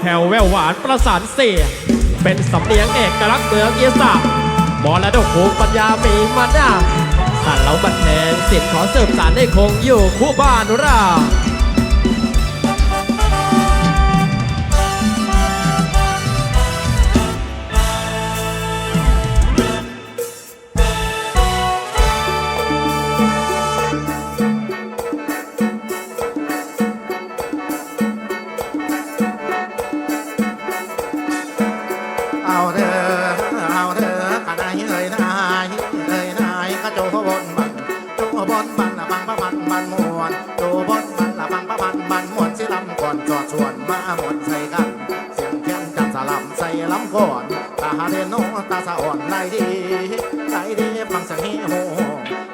แถวแววหวานประสานเสียเป็นสำเนียงเอกลักษณ์เมืองอีสานมรดกภูมิปัญญามีมาหน้าสันเราบันเทงสิทธิ์ขอเสิบสารให้คงอยู่คู่บ้านเรา ยเอ้ยนายเอ้ยนายกะโจบนบันโจบนบันละบังประมันบันมวนโจบนบันละบังประมันบันมวนสิลำก่อนจอดชวนมาหมดใส่กัน เสียงเทียนจันสลับใส่ลำก่อนตาเดนโนตาสะอ่อนในดีใจดีฟังเสียงเฮโฮ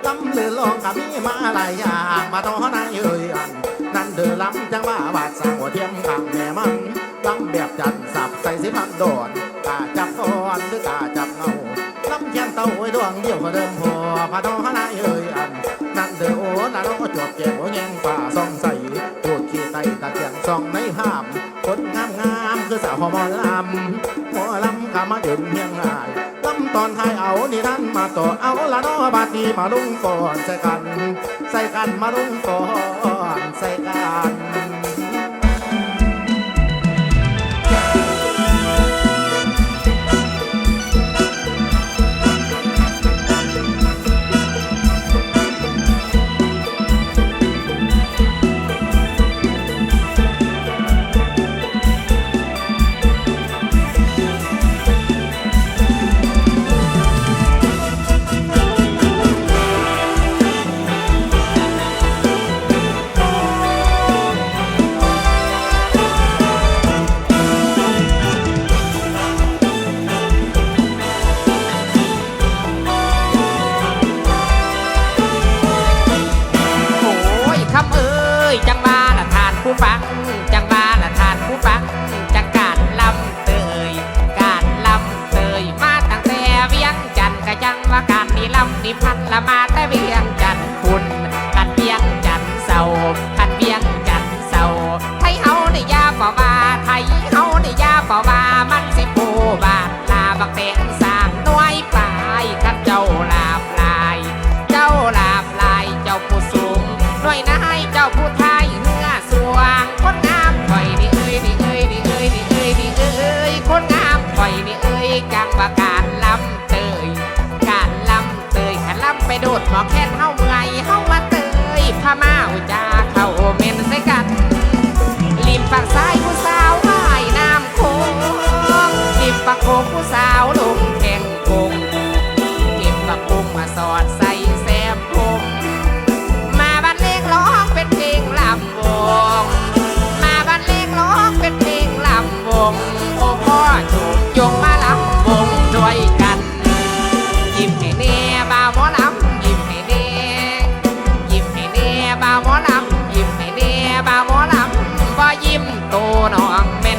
ลำเลือลองกะมีมาหลายอย่างมาต่อนายเอ้ยอันนั่นเดือลำจังว่าบาดสร้างหัวเทียมข้างแม่มันลำแบบจันสับใส่สิพันโดอนกาจับก้อนหรือกาจับเงา ลำเทียนเต้าไว้ดวงเดียวก็เดิมพอพาดองนายเอ้ยอันนั่นเดือโอ้นาโนจวบแก้วแยงป่าซองใสพูดขี้ไตตะเกียงซองในภาพคนงามงามคือสาวหอมอลำหมอลำขามายืนเพียงงายลำตอนท้ายเอานี่ท่านมาต่อเอาละเนอบาดนี้มาลุงก่อนใส่กัน ใส่กันมาลุงก่อนใส่กัน คำเอ้ยจังบาละทานผู้ฟัง จังบาละทานผู้ฟังจังการลำเตย การลำเตยมาตั้งแต่เวียงจันทร์ก็จังว่าการนี่ลำนี่พันละมาแต่เวียงจันทร์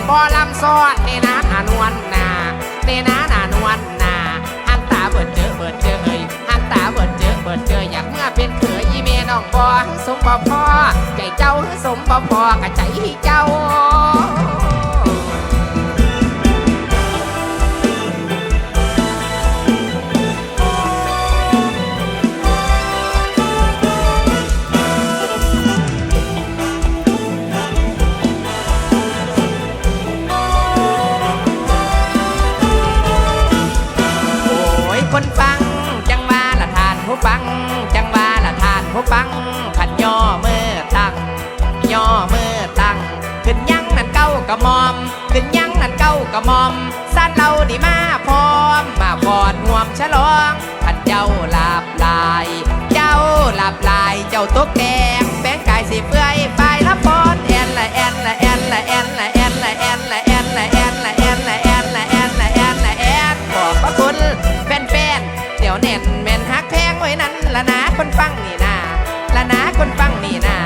บ่ลำซ้อนเนนะอานวนนาเนนะนานวนนาอันตาเบิดเจอเบิดเจอเอ้ยอันตาเบิดเจอเบิดเจออยากเมื่อเป็นเขยอีเมน้องบ่สมบ่พอใจเจ้าสมบ่พอกะใจเจ้า อมสั้นเราดีมาพร้อม มาพอดห่วมฉลองขันเจ้าลาบลาย เจ้าลาบลายเจ้าตกแกงแป้งกายสิเปื่อยไปละพอดแอนละแอนละแอนละแอนละแอนละแอนละแอนละแอนละแอนละแอนละแอนละแอนละแอนขอบพระคุณแฟนๆเดี๋ยวแน่นแม่นฮักแพงไว้นั้นละนะคนฟังนี่นาละนะคนฟังนี่นา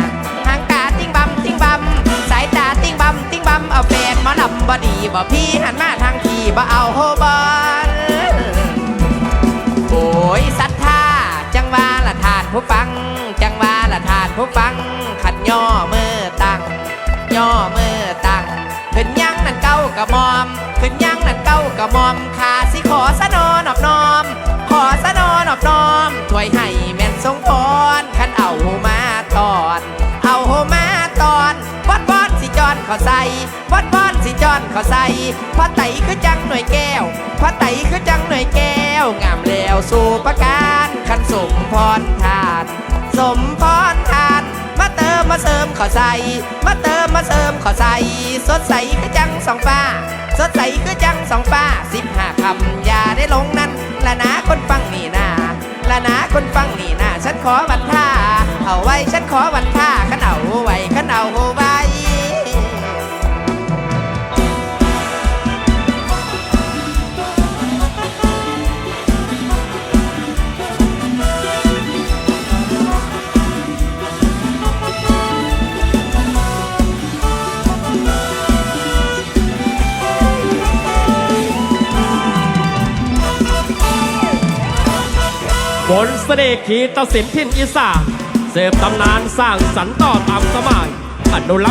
บ่ดีบ่พี่หันมาทางที่บ่เอาโฮบอลโอ้ยศรัทธาจังว่าละทานผู้ฟัง นสิจอนเขาใส่พระไตคือจังหน่วยแก้วพระไตคือจังหน่วยแก้ว งามแล้วสู่ประการคันสมพรทาน สมพรทาน มาเติมมาเสริมขอใส่มาเติมมาเสริมขอใส่สดใสคือจังสองฟ้า สดใสคือจังสองฟ้าสิบห้าคำอย่าได้ลงนั้นละนะคนฟังนี่นาละนะคนฟังนี่นาฉันขอวันท่าเอาไว้ฉันขอวันท่าขันเอาไว้ขันเอาไว้ บนเสน่ห์ขีตสินทินอีสานเสพตำนานสร้างสรรค์ต่อตามสมัยอนุรักษ์